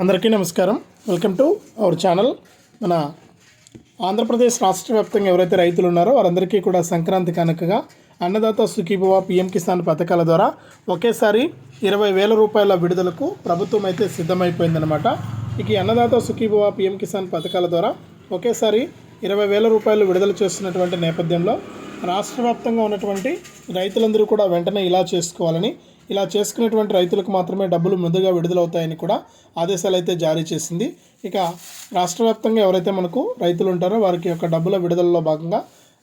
అందరికీ నమస్కారం. Welcome to our channel. మన ఆంధ్రప్రదేశ్ రాష్ట్ర వ్యాప్తంగా ఎవరైతే రైతులు ఉన్నారో వారందరికీ కూడా సంక్రాంతి కనుకగా అన్నదాత సుఖీభవ పిఎం కిసాన్ పథకాల ద్వారా ఒకేసారి ఇరవై వేల రూపాయల విడుదలకు ప్రభుత్వం అయితే సిద్ధమైపోయిందనమాట ఇక అన్నదాత సుఖీభవ పిఎం కిసాన్ పథకాల ద్వారా ఒకేసారి ఇరవై వేల రూపాయలు విడుదల చేస్తున్నటువంటి నేపథ్యంలో రాష్ట్ర వ్యాప్తంగా ఉన్నటువంటి రైతులందరూ కూడా వెంటనే ఇలా చేసుకోవాలని ఇలా చేసుకునేటువంటి రైతులకు మాత్రమే డబ్బులు ముందుగా విడుదలవుతాయని కూడా ఆదేశాలు అయితే జారీ చేసింది. ఇక రాష్ట్ర వ్యాప్తంగా ఎవరైతే మనకు రైతులు ఉంటారో వారికి యొక్క డబ్బుల విడుదలలో భాగంగా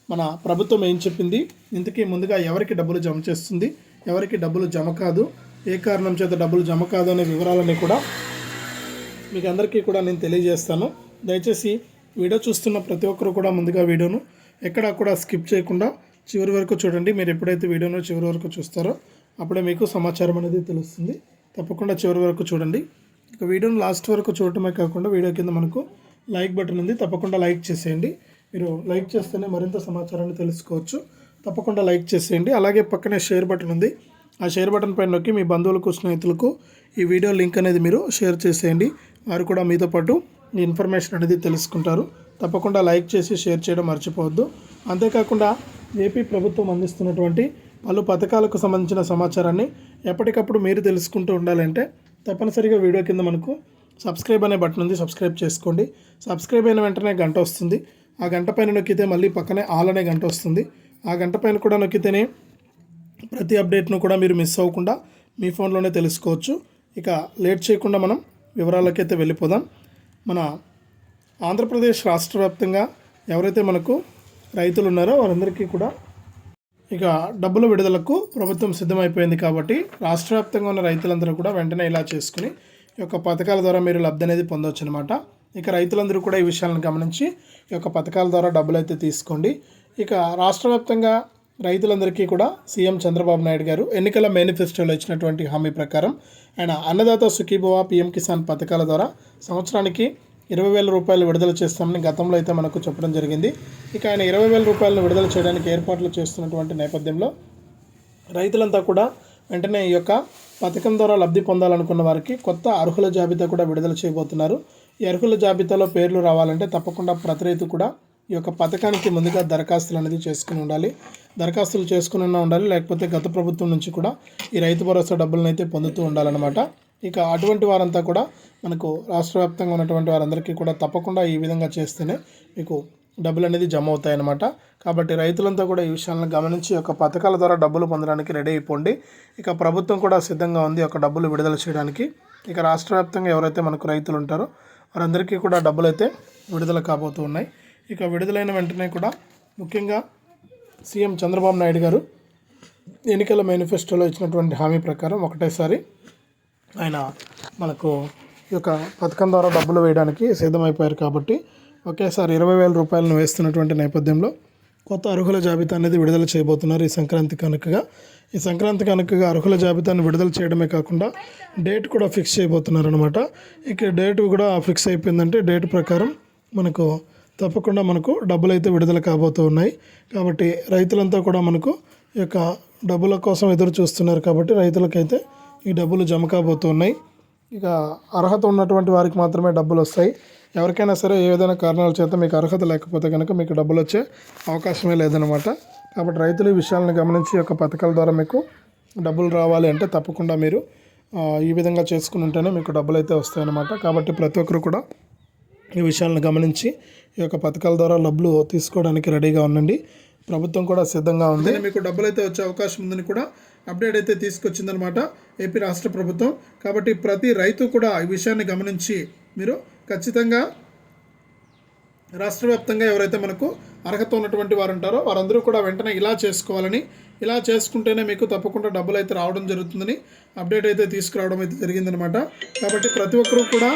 మన ప్రభుత్వం ఏం చెప్పింది? ఇంతకీ ముందుగా ఎవరికి డబ్బులు జమ చేస్తుంది? ఎవరికి డబ్బులు జమ కాదు? ఏ కారణం చేత డబ్బులు జమ కాదు అనే వివరాలని కూడా మీకు అందరికీ కూడా నేను తెలియజేస్తాను. దయచేసి వీడియో చూస్తున్న ప్రతి ఒక్కరు కూడా ముందుగా వీడియోను ఎక్కడా కూడా స్కిప్ చేయకుండా చివరి వరకు చూడండి. మీరు ఎప్పుడైతే వీడియోను చివరి వరకు చూస్తారో అప్పుడే మీకు సమాచారం అనేది తెలుస్తుంది. తప్పకుండా చివరి వరకు చూడండి. ఇక వీడియోని లాస్ట్ వరకు చూడటమే కాకుండా వీడియో కింద మనకు లైక్ బటన్ ఉంది. తప్పకుండా లైక్ చేసేయండి. మీరు లైక్ చేస్తేనే మరింత సమాచారాన్ని తెలుసుకోవచ్చు. తప్పకుండా లైక్ చేసేయండి. అలాగే పక్కనే షేర్ బటన్ ఉంది. ఆ షేర్ బటన్ పైన నొక్కి మీ బంధువులకు స్నేహితులకు ఈ వీడియో లింక్ అనేది మీరు షేర్ చేసేయండి. వారు కూడా మీతో పాటు ఈ ఇన్ఫర్మేషన్ అనేది తెలుసుకుంటారు. తప్పకుండా లైక్ చేసి షేర్ చేయడం మర్చిపోవద్దు. అంతేకాకుండా ఏపీ ప్రభుత్వం అందిస్తున్నటువంటి పలు పథకాలకు సంబంధించిన సమాచారాన్ని ఎప్పటికప్పుడు మీరు తెలుసుకుంటూ ఉండాలంటే తప్పనిసరిగా వీడియో కింద మనకు సబ్స్క్రైబ్ అనే బటన్ ఉంది సబ్స్క్రైబ్ చేసుకోండి. సబ్స్క్రైబ్ అయిన వెంటనే గంట వస్తుంది. ఆ గంట పైన నొక్కితే మళ్ళీ పక్కనే ఆల్ అనే గంట వస్తుంది. ఆ గంట పైన కూడా నొక్కితేనే ప్రతి అప్డేట్ను కూడా మీరు మిస్ అవ్వకుండా మీ ఫోన్లోనే తెలుసుకోవచ్చు. ఇక లేట్ చేయకుండా మనం వివరాలకైతే వెళ్ళిపోదాం. మన ఆంధ్రప్రదేశ్ రాష్ట్ర వ్యాప్తంగా ఎవరైతే మనకు రైతులు ఉన్నారో వారందరికీ కూడా ఇక డబ్బుల విడుదలకు ప్రభుత్వం సిద్ధమైపోయింది కాబట్టి రాష్ట్ర వ్యాప్తంగా ఉన్న రైతులందరూ కూడా వెంటనే ఇలా చేసుకుని ఈ యొక్క పథకాల ద్వారా మీరు లబ్ధి అనేది పొందవచ్చు అనమాట ఇక రైతులందరూ కూడా ఈ విషయాలను గమనించి ఈ యొక్క పథకాల ద్వారా డబ్బులు అయితే తీసుకోండి. ఇక రాష్ట్ర వ్యాప్తంగా రైతులందరికీ కూడా సీఎం చంద్రబాబు నాయుడు గారు ఎన్నికల మేనిఫెస్టోలో ఇచ్చినటువంటి హామీ ప్రకారం ఆయన అన్నదాత సుఖీభవ పిఎం కిసాన్ పథకాల ద్వారా సంవత్సరానికి ఇరవై వేల రూపాయలు విడుదల చేస్తామని గతంలో అయితే మనకు చెప్పడం జరిగింది. ఇక ఆయన ఇరవై వేల రూపాయలను విడుదల చేయడానికి ఏర్పాట్లు చేస్తున్నటువంటి నేపథ్యంలో రైతులంతా కూడా వెంటనే ఈ యొక్క పథకం ద్వారా లబ్ధి పొందాలనుకున్న వారికి కొత్త అర్హుల జాబితా కూడా విడుదల చేయబోతున్నారు. ఈ అర్హుల జాబితాలో పేర్లు రావాలంటే తప్పకుండా ప్రతి రైతు కూడా ఈ యొక్క పథకానికి ముందుగా దరఖాస్తులు అనేది చేసుకుని ఉండాలి. దరఖాస్తులు చేసుకుని ఉండాలి. లేకపోతే గత ప్రభుత్వం నుంచి కూడా ఈ రైతు భరోసా డబ్బులను అయితే పొందుతూ ఉండాలన్నమాట. ఇక అటువంటి వారంతా కూడా మనకు రాష్ట్ర వ్యాప్తంగా ఉన్నటువంటి వారందరికీ కూడా తప్పకుండా ఈ విధంగా చేస్తేనే మీకు డబ్బులు అనేది జమ అవుతాయన్నమాట. కాబట్టి రైతులంతా కూడా ఈ విషయాలను గమనించి ఒక పథకాల ద్వారా డబ్బులు పొందడానికి రెడీ అయిపోండి. ఇక ప్రభుత్వం కూడా సిద్ధంగా ఉంది ఒక డబ్బులు విడుదల చేయడానికి. ఇక రాష్ట్ర వ్యాప్తంగా ఎవరైతే మనకు రైతులు ఉంటారో వారందరికీ కూడా డబ్బులు అయితే విడుదల కాబోతూ ఉన్నాయి. ఇక విడుదలైన వెంటనే కూడా ముఖ్యంగా సీఎం చంద్రబాబు నాయుడు గారు ఎన్నికల మేనిఫెస్టోలో ఇచ్చినటువంటి హామీ ప్రకారం ఒకటేసారి ఆయన మనకు ఈ యొక్క పథకం ద్వారా డబ్బులు వేయడానికి సిద్ధమైపోయారు కాబట్టి ఒకేసారి ఇరవై వేల రూపాయలను వేస్తున్నటువంటి నేపథ్యంలో కొత్త అర్హుల జాబితా అనేది విడుదల చేయబోతున్నారు ఈ సంక్రాంతి కనుకగా. ఈ సంక్రాంతి కనుకగా అర్హుల జాబితాను విడుదల చేయడమే కాకుండా డేట్ కూడా ఫిక్స్ చేయబోతున్నారు అనమాట ఇక డేట్ కూడా ఫిక్స్ అయిపోయిందంటే డేట్ ప్రకారం మనకు తప్పకుండా మనకు డబ్బులు అయితే విడుదల కాబోతూ ఉన్నాయి. కాబట్టి రైతులంతా కూడా మనకు ఈ యొక్క డబ్బుల కోసం ఎదురు చూస్తున్నారు కాబట్టి రైతులకైతే ఈ డబ్బులు జమ కాబోతున్నాయి. ఇక అర్హత ఉన్నటువంటి వారికి మాత్రమే డబ్బులు వస్తాయి. ఎవరికైనా సరే ఏ విధమైన కారణాల చేత మీకు అర్హత లేకపోతే కనుక మీకు డబ్బులు వచ్చే అవకాశమే లేదనమాట కాబట్టి రైతులు ఈ విషయాలను గమనించి ఈ యొక్క పథకాల ద్వారా మీకు డబ్బులు రావాలి అంటే తప్పకుండా మీరు ఈ విధంగా చేసుకుని ఉంటేనే మీకు డబ్బులు అయితే వస్తాయన్నమాట. కాబట్టి ప్రతి ఒక్కరు కూడా ఈ విషయాలను గమనించి ఈ యొక్క పథకాల ద్వారా డబ్బులు తీసుకోవడానికి రెడీగా ఉండండి. ప్రభుత్వం కూడా సిద్ధంగా ఉంది. మీకు డబ్బులు అయితే వచ్చే అవకాశం ఉందని కూడా అప్డేట్ అయితే తీసుకొచ్చిందనమాట ఏపీ రాష్ట్ర ప్రభుత్వం. కాబట్టి ప్రతి రైతు కూడా ఈ విషయాన్ని గమనించి మీరు ఖచ్చితంగా రాష్ట్ర వ్యాప్తంగా ఎవరైతే మనకు అర్హత ఉన్నటువంటి వారు ఉంటారో వారందరూ కూడా వెంటనే ఇలా చేసుకోవాలని ఇలా చేసుకుంటేనే మీకు తప్పకుండా డబ్బులు అయితే రావడం జరుగుతుందని అప్డేట్ అయితే తీసుకురావడం అయితే జరిగిందనమాట కాబట్టి ప్రతి ఒక్కరూ కూడా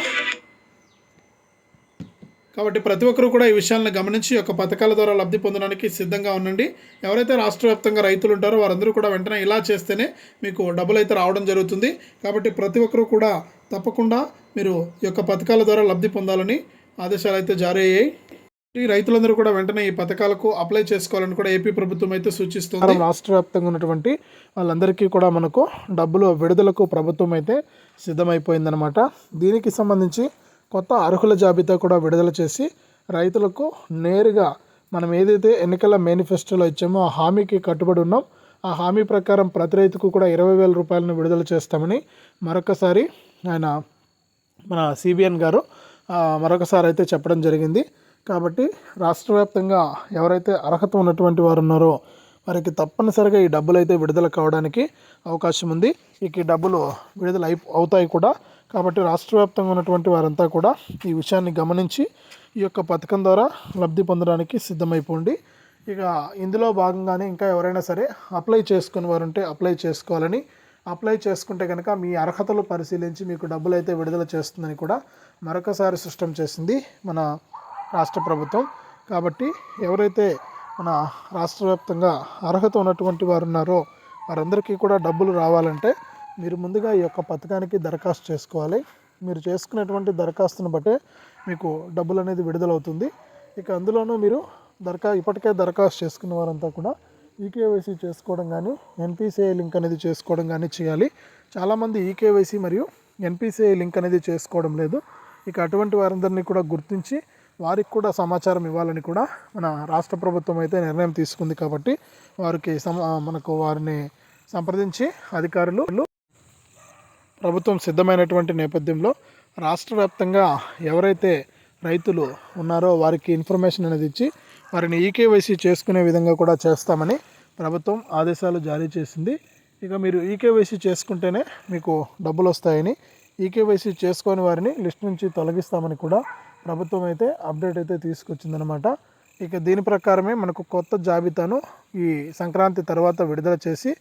కాబట్టి ప్రతి ఒక్కరూ కూడా ఈ విషయాలను గమనించి ఒక యొక్క పథకాల ద్వారా లబ్ధి పొందడానికి సిద్ధంగా ఉండండి. ఎవరైతే రాష్ట్ర వ్యాప్తంగా రైతులు ఉంటారో వారందరూ కూడా వెంటనే ఇలా చేస్తేనే మీకు డబ్బులు అయితే రావడం జరుగుతుంది. కాబట్టి ప్రతి ఒక్కరూ కూడా తప్పకుండా మీరు ఈ యొక్క పథకాల ద్వారా లబ్ధి పొందాలని ఆదేశాలు అయితే జారీ అయ్యాయి. ఈ రైతులందరూ కూడా వెంటనే ఈ పథకాలకు అప్లై చేసుకోవాలని కూడా ఏపీ ప్రభుత్వం అయితే సూచిస్తుంది. రాష్ట్ర వ్యాప్తంగా ఉన్నటువంటి వాళ్ళందరికీ కూడా మనకు డబ్బులు విడుదలకు ప్రభుత్వం అయితే సిద్ధమైపోయిందనమాట దీనికి సంబంధించి కొత్త అర్హుల జాబితా కూడా విడుదల చేసి రైతులకు నేరుగా మనం ఏదైతే ఎన్నికల మేనిఫెస్టోలో ఇచ్చామో ఆ హామీకి కట్టుబడి ఉన్నాం. ఆ హామీ ప్రకారం ప్రతి రైతుకు కూడా ఇరవై వేల రూపాయలను విడుదల చేస్తామని మరొకసారి ఆయన మన సిబిఎన్ గారు మరొకసారి అయితే చెప్పడం జరిగింది. కాబట్టి రాష్ట్ర వ్యాప్తంగా ఎవరైతే అర్హత ఉన్నటువంటి వారు ఉన్నారో వారికి తప్పనిసరిగా ఈ డబ్బులు అయితే విడుదల కావడానికి అవకాశం ఉంది. ఇక ఈ డబ్బులు విడుదల అయి అవుతాయి కూడా. కాబట్టి రాష్ట్ర వ్యాప్తంగా ఉన్నటువంటి వారంతా కూడా ఈ విషయాన్ని గమనించి ఈ యొక్క పథకం ద్వారా లబ్ధి పొందడానికి సిద్ధమైపోండి. ఇక ఇందులో భాగంగానే ఇంకా ఎవరైనా సరే అప్లై చేసుకుని వారు ఉంటే అప్లై చేసుకోవాలని అప్లై చేసుకుంటే కనుక మీ అర్హతలు పరిశీలించి మీకు డబ్బులు అయితే విడుదల చేస్తుందని కూడా మరొకసారి స్పష్టం చేసింది మన రాష్ట్ర ప్రభుత్వం. కాబట్టి ఎవరైతే మన రాష్ట్ర వ్యాప్తంగా అర్హత ఉన్నటువంటి వారు ఉన్నారో వారందరికీ కూడా డబ్బులు రావాలంటే మీరు ముందుగా ఈ యొక్క పథకానికి దరఖాస్తు చేసుకోవాలి. మీరు చేసుకునేటువంటి దరఖాస్తును బట్టే మీకు డబ్బులు అనేది విడుదలవుతుంది. ఇక అందులోనూ మీరు దరఖా ఇప్పటికే దరఖాస్తు చేసుకున్న వారంతా కూడా ఈకేవైసీ చేసుకోవడం కానీ ఎన్పిసిఐ లింక్ అనేది చేసుకోవడం కానీ చేయాలి. చాలామంది ఈకేవైసీ మరియు ఎన్పిసిఐ లింక్ అనేది చేసుకోవడం లేదు. ఇక అటువంటి వారందరినీ కూడా గుర్తించి వారికి కూడా సమాచారం ఇవ్వాలని కూడా మన రాష్ట్ర ప్రభుత్వం అయితే నిర్ణయం తీసుకుంది కాబట్టి వారికి సమ మనకు వారిని సంప్రదించి అధికారులు ప్రభుత్వం సిద్ధమైనటువంటి నేపథ్యంలో రాష్ట్ర వ్యాప్తంగా ఎవరైతే రైతులు ఉన్నారో వారికి ఇన్ఫర్మేషన్ అనేది ఇచ్చి వారిని ఈకేవైసీ చేసుకునే విధంగా కూడా చేస్తామని ప్రభుత్వం ఆదేశాలు జారీ చేసింది. ఇక మీరు ఈకేవైసీ చేసుకుంటేనే మీకు డబ్బులు వస్తాయని ఈకేవైసీ చేసుకొని వారిని లిస్ట్ నుంచి తొలగిస్తామని కూడా ప్రభుత్వం అయితే అప్డేట్ అయితే తీసుకొచ్చిందనమాట ఇక దీని ప్రకారమే మనకు కొత్త జాబితాను ఈ సంక్రాంతి తర్వాత విడుదల చేసి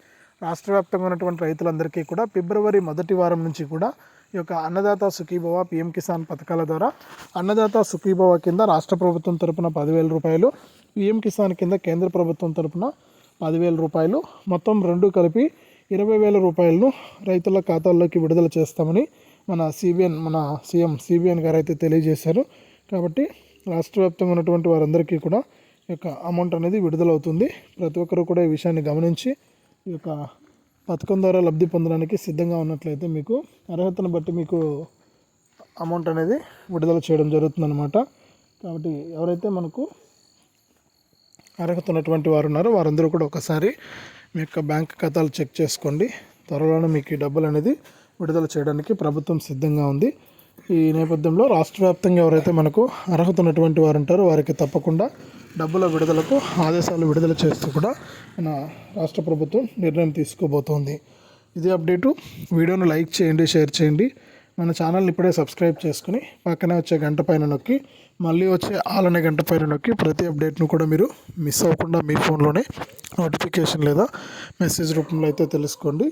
రాష్ట్ర వ్యాప్తంగా ఉన్నటువంటి రైతులందరికీ కూడా ఫిబ్రవరి మొదటి వారం నుంచి కూడా ఈ యొక్క అన్నదాత సుఖీభవ పిఎం కిసాన్ పథకాల ద్వారా అన్నదాత సుఖీభవ కింద రాష్ట్ర ప్రభుత్వం తరపున పదివేల రూపాయలు పిఎం కిసాన్ కింద కేంద్ర ప్రభుత్వం తరపున పదివేల రూపాయలు మొత్తం రెండు కలిపి ఇరవై వేల రూపాయలను రైతుల ఖాతాల్లోకి విడుదల చేస్తామని మన సిబిఎన్ మన సీఎం సిబిఎన్ గారు అయితే తెలియజేశారు. కాబట్టి రాష్ట్ర వ్యాప్తంగా ఉన్నటువంటి వారందరికీ కూడా ఈ యొక్క అమౌంట్ అనేది విడుదలవుతుంది. ప్రతి ఒక్కరూ కూడా ఈ విషయాన్ని గమనించి ఈ యొక్క పథకం ద్వారా లబ్ధి పొందడానికి సిద్ధంగా ఉన్నట్లయితే మీకు అర్హతను బట్టి మీకు అమౌంట్ అనేది విడుదల చేయడం జరుగుతుందన్నమాట. కాబట్టి ఎవరైతే మనకు అర్హత ఉన్నటువంటి వారు ఉన్నారో వారందరూ కూడా ఒకసారి మీ యొక్క బ్యాంక్ ఖాతాలు చెక్ చేసుకోండి. త్వరలోనే మీకు ఈ డబ్బులు అనేది విడుదల చేయడానికి ప్రభుత్వం సిద్ధంగా ఉంది. ఈ నేపథ్యంలో రాష్ట్ర వ్యాప్తంగా ఎవరైతే మనకు అర్హత ఉన్నటువంటి వారు ఉంటారో వారికి తప్పకుండా డబ్బుల విడుదలకు ఆదేశాలు విడుదల చేస్తూ కూడా మన రాష్ట్ర ప్రభుత్వం నిర్ణయం తీసుకోబోతోంది. ఇది అప్డేటు. వీడియోను లైక్ చేయండి షేర్ చేయండి. మన ఛానల్ని ఇప్పుడే సబ్స్క్రైబ్ చేసుకుని పక్కనే వచ్చే గంట పైన నొక్కి మళ్ళీ వచ్చే ఆలనే గంట పైన నొక్కి ప్రతి అప్డేట్ను కూడా మీరు మిస్ అవ్వకుండా మీ ఫోన్లోనే నోటిఫికేషన్ లేదా మెసేజ్ రూపంలో అయితే తెలుసుకోండి.